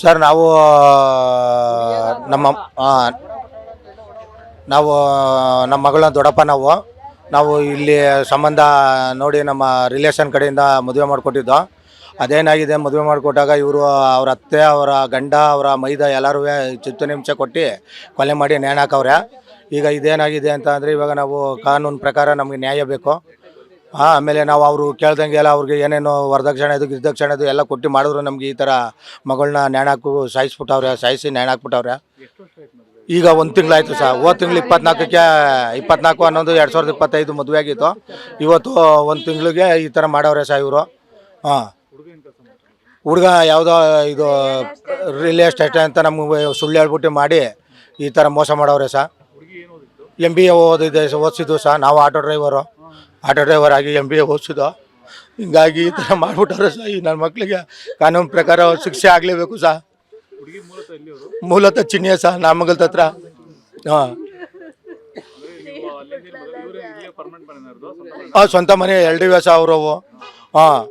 Sir, ನಾವು ನಮ್ಮ ನಾವು ನಮ್ಮ ಮಗಳ ದೊಡ್ಡಪ್ಪ ನಾವು ನಾವು ಇಲ್ಲಿ ಸಂಬಂಧ ನೋಡಿ ನಮ್ಮ ರಿಲೇಷನ್ ಕಡೆಯಿಂದ ಮದುವೆ ಮಾಡಿಕೊಟ್ಟಿದ್ದು. ಅದೇನಾಗಿದೆ ಮದುವೆ ಮಾಡಿಕೊಟ್ಟಾಗ ಇವರು ಅವ್ರ ಅತ್ತೆ, ಅವರ ಗಂಡ, ಅವರ ಮೈದ ಎಲ್ಲರೂ ಚಿತ್ತು ನಿಮಿಷ ಕೊಟ್ಟು ಕೊಲೆ ಮಾಡಿ ನೇಣಾಕವ್ರೆ ಈಗ ಇದೇನಾಗಿದೆ ಅಂತ ಅಂದರೆ ಇವಾಗ ನಾವು ಕಾನೂನು ಪ್ರಕಾರ ನಮಗೆ ನ್ಯಾಯ ಬೇಕು. ಆಮೇಲೆ ನಾವು ಅವರು ಕೇಳ್ದಂಗೆ ಎಲ್ಲ ಅವ್ರಿಗೆ ಏನೇನು ವರದಕ್ಷಿಣೆ ಇದು ಗಿರ್ದಕ್ಷಿಣೆ ಇದು ಎಲ್ಲ ಕೊಟ್ಟು ಮಾಡಿದ್ರು ನಮ್ಗೆ ಈ ಥರ ಮಗಳನ್ನ ನ್ಯಾಣಾಕು ಸಾಯಿಸ್ಬಿಟ್ಟವ್ರೆ, ಸಾಯಿಸಿ ನ್ಯಾಣಾಕ್ಬಿಟ್ಟವ್ರೆ ಈಗ ಒಂದು ತಿಂಗಳಾಯ್ತು ಸರ್ ಹೋದ ತಿಂಗಳು ಇಪ್ಪತ್ನಾಲ್ಕಕ್ಕೆ, ಇಪ್ಪತ್ನಾಲ್ಕು ಹನ್ನೊಂದು ಎರಡು ಸಾವಿರದ ಇಪ್ಪತ್ತೈದು ಮದುವೆ ಆಗಿತ್ತು. ಇವತ್ತು ಒಂದು ತಿಂಗಳಿಗೆ ಈ ಥರ ಮಾಡವ್ರೆ ಸರ್ ಇವರು. ಹಾಂ. ಹುಡುಗ ಯಾವುದೋ ಇದು ರಿಯಲ್ ಎಸ್ಟೇಟ್ ಅಂತ ನಮಗೆ ಸುಳ್ಳು ಹೇಳ್ಬಿಟ್ಟು ಮಾಡಿ ಈ ಥರ ಮೋಸ ಮಾಡವ್ರೆ ಸರ್ ಎಂ ಬಿ ಎ ಓದಿದೆ ಓದಿಸಿದ್ದು ಸರ್ ನಾವು ಆಟೋ ಡ್ರೈವರು. ಆಟೋ ಡ್ರೈವರ್ ಆಗಿ ಎಂ ಬಿ ಎ ಓದಿಸಿದೋ. ಹಿಂಗಾಗಿ ಈ ಥರ ಮಾಡ್ಬಿಟ್ಟವ್ರೆ ಸರ್ ಈ ನನ್ನ ಮಕ್ಕಳಿಗೆ ಕಾನೂನು ಪ್ರಕಾರ ಶಿಕ್ಷೆ ಆಗಲೇಬೇಕು ಸರ್ ಮೂಲತಃ ಚಿನ್ನಿಯ ಸಹ ನಾಮಗಲ್ ಹತ್ರ. ಹಾಂ. ಹಾಂ ಸ್ವಂತ ಮನೆ, ಎಲ್ ಡಿ ವ್ಯಾಸ ಅವರವು ಹಾಂ.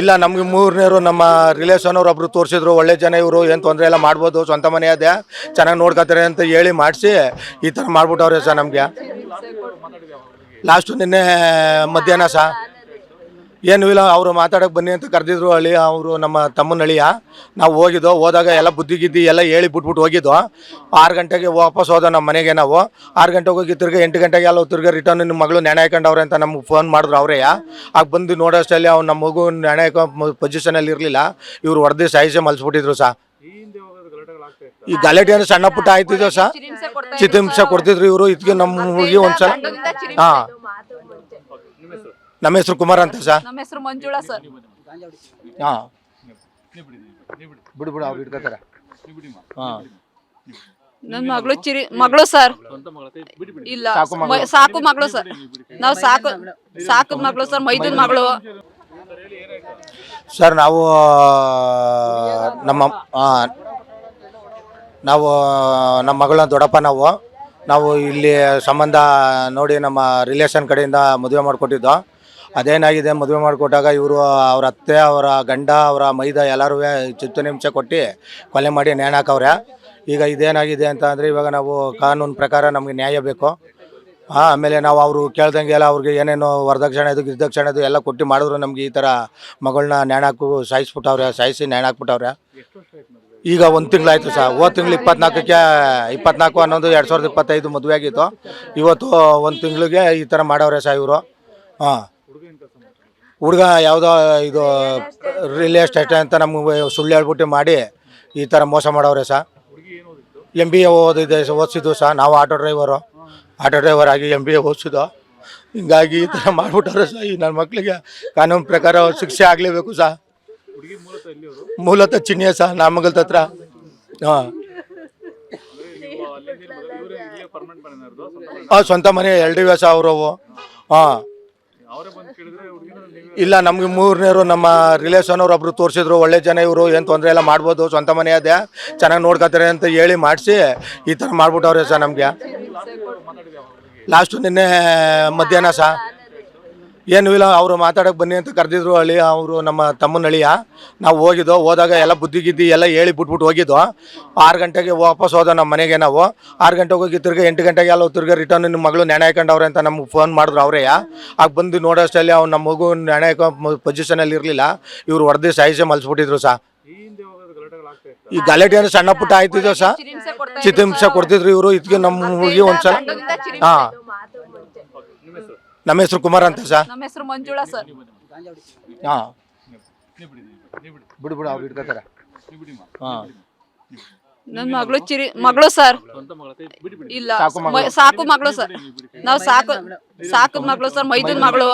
ಇಲ್ಲ, ನಮ್ಗೆ ಮೂರನೇರು ನಮ್ಮ ರಿಲೇಷನ್ ಅವ್ರು ಒಬ್ರು ತೋರಿಸಿದ್ರು, ಒಳ್ಳೆ ಜನ ಇವರು, ಏನು ತೊಂದರೆ ಎಲ್ಲ ಮಾಡ್ಬೋದು, ಸ್ವಂತ ಮನೆ ಅದೇ. ಚೆನ್ನಾಗಿ ನೋಡ್ಕೊತಾರೆ ಅಂತ ಹೇಳಿ ಮಾಡಿಸಿ, ಈ ಥರ ಮಾಡ್ಬಿಟ್ಟವ್ರೆ ಸರ್ ನಮಗೆ. ಲಾಸ್ಟು ನಿನ್ನೆ ಮಧ್ಯಾಹ್ನ ಸಹ. ಏನು ಇಲ್ಲ, ಅವರು ಮಾತಾಡಕ್ಕೆ ಬನ್ನಿ ಅಂತ ಕರೆದಿದ್ರು ಅಳಿ ಅವರು ನಮ್ಮ ತಮ್ಮನ ಹಳಿಯ ನಾವು ಹೋಗಿದ್ದೋ, ಹೋದಾಗ ಎಲ್ಲ ಬುದ್ಧಿ ಗಿದ್ದಿ ಎಲ್ಲ ಹೇಳಿ ಬಿಟ್ಬಿಟ್ಟು ಹೋಗಿದ್ದೋ. ಆರು ಗಂಟೆಗೆ ವಾಪಸ್ ಹೋದ ನಮ್ಮ ಮನೆಗೆ ನಾವು. ಆರು ಗಂಟೆಗೆ ಹೋಗಿ ತಿರ್ಗಿ ಎಂಟು ಗಂಟೆಗೆ ಎಲ್ಲ ತಿರ್ಗಿ ರಿಟರ್ನ್ ನಿಮ್ಮ ಮಗಳು ನೆಣೆ ಹಾಕೊಂಡವ್ರೆ ಅಂತ ನಮ್ಗೆ ಫೋನ್ ಮಾಡಿದ್ರು ಅವರೇ ಆಗ ಬಂದು ನೋಡೋಷ್ಟಲ್ಲಿ ಅವ್ನು ನಮ್ಮ ಮಗು ನೆಣೆ ಹಾಕೋ ಪೊಸಿಷನಲ್ಲಿ ಇರಲಿಲ್ಲ. ಇವ್ರು ಹೊಡೆದು ಸಾಯಿಸಿ ಮಲ್ಸ್ಬಿಟ್ಟಿದ್ರು ಸಹ. ಈ ಗಲಾಟೆ ಸಣ್ಣ ಪುಟ್ಟ ಆಯ್ತಿದ್ದೋ ಸಾ ಚಿತ್ರಹಿಂಸೆ ಕೊಡ್ತಿದ್ರು ಇವರು ಇದಕ್ಕೆ ನಮ್ಮ ಹುಡುಗಿ ಒಂದ್ಸಲ ಹಾ ನಮ್ಮ ಹೆಸರು ಕುಮಾರ್ ಅಂತ ಸರ್ ನಮ್ಮ ಹೆಸರು ಮಂಜುಳಾ ಸರ್ ಹಾಂ ಬಿಡು ಬಿಡು ಅವ್ರು ಇಟ್ಕೋತಾರೆ ಹಾಂ ನನ್ನ ಮಗಳು ಚಿರಿ ಮಗಳು ಸರ್ ಇಲ್ಲ ಸಾಕು ಮಗಳು. ಮ- ಸಾಕು ಮಗಳು ಸರ್ ನಾವು ಸಾಕು ಸಾಕು ಮಗಳು ಸರ್ ಮೈದೂನ್ ಮಗಳು ಸರ್ ನಾವು ನಮ್ಮ ಆ, ನಾವು, ನಮ್ಮ ಮಗಳನ್ನ ದೊಡ್ಡಪ್ಪ ನಾವು ನಾವು ಇಲ್ಲಿ ಸಂಬಂಧ ನೋಡಿ ನಮ್ಮ ರಿಲೇಷನ್ ಕಡೆಯಿಂದ ಮದುವೆ ಮಾಡಿಕೊಟ್ಟಿದ್ದು. ಅದೇನಾಗಿದೆ ಮದುವೆ ಮಾಡಿಕೊಟ್ಟಾಗ ಇವರು ಅವ್ರ ಅತ್ತೆ, ಅವರ ಗಂಡ, ಅವರ ಮೈದ ಎಲ್ಲರೂ ಚಿತ್ತು ನಿಮಿಷ ಕೊಟ್ಟು ಕೊಲೆ ಮಾಡಿ ನೇಣಾಕವ್ರೆ ಈಗ ಇದೇನಾಗಿದೆ ಅಂತ ಅಂದರೆ ಇವಾಗ ನಾವು ಕಾನೂನು ಪ್ರಕಾರ ನಮಗೆ ನ್ಯಾಯ ಬೇಕು. ಹಾಂ ಆಮೇಲೆ ನಾವು ಅವರು ಕೇಳ್ದಂಗೆ ಎಲ್ಲ ಅವ್ರಿಗೆ ಏನೇನು ವರದಕ್ಷಿಣೆ ಅದು ಗಿರ್ದಕ್ಷಿಣೆ ಇದು ಎಲ್ಲ ಕೊಟ್ಟು ಮಾಡಿದ್ರು ನಮ್ಗೆ ಈ ಥರ ಮಗಳನ್ನ ನೇಣಾಕು ಸಾಯಿಸ್ಬಿಟ್ಟವ್ರೆ, ಸಾಯಿಸಿ ನ್ಯಾಣಾಕ್ಬಿಟ್ಟವ್ರೆ ಈಗ ಒಂದು ತಿಂಗಳಾಯ್ತು ಸರ್ ಹೋದ ತಿಂಗಳು ಇಪ್ಪತ್ನಾಲ್ಕಕ್ಕೆ, ಇಪ್ಪತ್ನಾಲ್ಕು ಹನ್ನೊಂದು ಎರಡು ಸಾವಿರದ ಇಪ್ಪತ್ತೈದು ಮದುವೆ ಆಗಿತ್ತು. ಇವತ್ತು ಒಂದು ತಿಂಗಳಿಗೆ ಈ ಥರ ಮಾಡವ್ರೆ ಸರ್ ಇವರು. ಹಾಂ. ಹುಡುಗ ಯಾವುದೋ ಇದು ರಿಯಲ್ ಎಸ್ಟೇಟ್ ಅಂತ ನಮಗೆ ಸುಳ್ಳು ಹೇಳ್ಬಿಟ್ಟು ಮಾಡಿ ಈ ಥರ ಮೋಸ ಮಾಡವ್ರೆ ಸರ್ ಎಂ ಬಿ ಎ ಓದಿದೆ, ಓದಿಸಿದ್ದು ಸರ್ ನಾವು ಆಟೋ ಡ್ರೈವರು ಆಟೋ ಡ್ರೈವರ್ ಆಗಿ ಎಂ ಬಿ ಎ ಓದಿಸಿದ್ದು. ಹಿಂಗಾಗಿ ಈ ಥರ ಮಾಡಿಬಿಟ್ಟವ್ರೆ ಸರ್ ಈ ನನ್ನ ಮಕ್ಕಳಿಗೆ ಕಾನೂನು ಪ್ರಕಾರ ಶಿಕ್ಷೆ ಆಗಲೇಬೇಕು ಸರ್ ಮೂಲತಃ ಚಿನ್ನಿಯ ಸಹ ನಾಮಗಲ್ ಹತ್ರ. ಹಾಂ. ಹಾಂ ಸ್ವಂತ ಮನೆ ಎಲ್ ಡಿ ವ್ಯಾಸ ಅವರವು. ಹಾಂ. ಇಲ್ಲ ನಮ್ಗೆ ಮೂರನೇರು ನಮ್ಮ ರಿಲೇಷನ್ ಅವ್ರು ಒಬ್ರು ತೋರಿಸಿದ್ರು ಒಳ್ಳೆ ಜನ ಇವರು ಏನು ತೊಂದರೆ ಎಲ್ಲ ಮಾಡ್ಬೋದು ಸ್ವಂತ ಮನೆ ಅದೇ. ಚೆನ್ನಾಗಿ ನೋಡ್ಕೊತಾರೆ ಅಂತ ಹೇಳಿ ಮಾಡಿಸಿ ಈ ಥರ ಮಾಡ್ಬಿಟ್ಟವ್ರೆ ಸರ್ ನಮಗೆ. ಲಾಸ್ಟು ನಿನ್ನೆ ಮಧ್ಯಾಹ್ನ ಸಹ. ಏನು ಇಲ್ಲ, ಅವರು ಮಾತಾಡೋಕೆ ಬನ್ನಿ ಅಂತ ಕರೆದಿದ್ರು ಅಳಿ ಅವರು ನಮ್ಮ ತಮ್ಮನ ಅಳಿಯ ನಾವು ಹೋಗಿದ್ದೋ, ಹೋದಾಗ ಎಲ್ಲ ಬುದ್ಧಿ ಗಿದ್ದಿ ಎಲ್ಲ ಹೇಳಿ ಬಿಟ್ಬಿಟ್ಟು ಹೋಗಿದ್ದೋ, ಆರು ಗಂಟೆಗೆ ವಾಪಸ್ ಹೋದ ನಮ್ಮ ಮನೆಗೆ ನಾವು. ಆರು ಗಂಟೆಗೆ ಹೋಗಿ ತಿರ್ಗಿ ಎಂಟು ಗಂಟೆಗೆ ಎಲ್ಲ ತಿರ್ಗಿ ರಿಟರ್ನ್ ನಿಮ್ಮ ಮಗಳು ನೆನೆ ಹಾಕೊಂಡವ್ರೆ ಅಂತ ನಮ್ಗೆ ಫೋನ್ ಮಾಡಿದ್ರು ಅವರೇ. ಆಗ ಬಂದು ನೋಡೋಷ್ಟಲ್ಲಿ ಅವ್ನು ನಮ್ಮ ಮಗು ನೆನೆ ಹಾಕೋ ಪೊಸಿಷನಲ್ಲಿ ಇರಲಿಲ್ಲ. ಇವ್ರು ಹೊಡೆದು ಸಾಯಿಸಿ ಮಲ್ಸ್ಬಿಟ್ಟಿದ್ರು ಸಾ. ಈ ಗಲಾಟೆ ಸಣ್ಣ ಪುಟ್ಟ ಆಯ್ತಿದ್ರು ಸಾ? ಚಿತ್ರಹಿಂಸೆ ಕೊಡ್ತಿದ್ರು ಇವರು ಇದಕ್ಕೆ ನಮ್ಮ ಒಂದ್ಸಲ. ಹಾಂ. ನಮ್ಮ ಹೆಸರು ಕುಮಾರ್ ಅಂತ ಸರ್. ನಮ್ಮ ಹೆಸರು ಮಂಜುಳಾ ಸರ್. ಹಾ. ಬಿಡು ಬಿಡು ಅವ್ರು ಹಾಂ. ನನ್ನ ಮಗಳು ಚಿರಿ ಮಗಳು ಸರ್. ಇಲ್ಲ ಸಾಕು ಮಗಳು. ಮ- ಸಾಕು ಮಗಳು ಸರ್. ನಾವು ಸಾಕು ಸಾಕು ಮಗಳು ಸರ್ ಮೈದೂನ್ ಮಗಳು.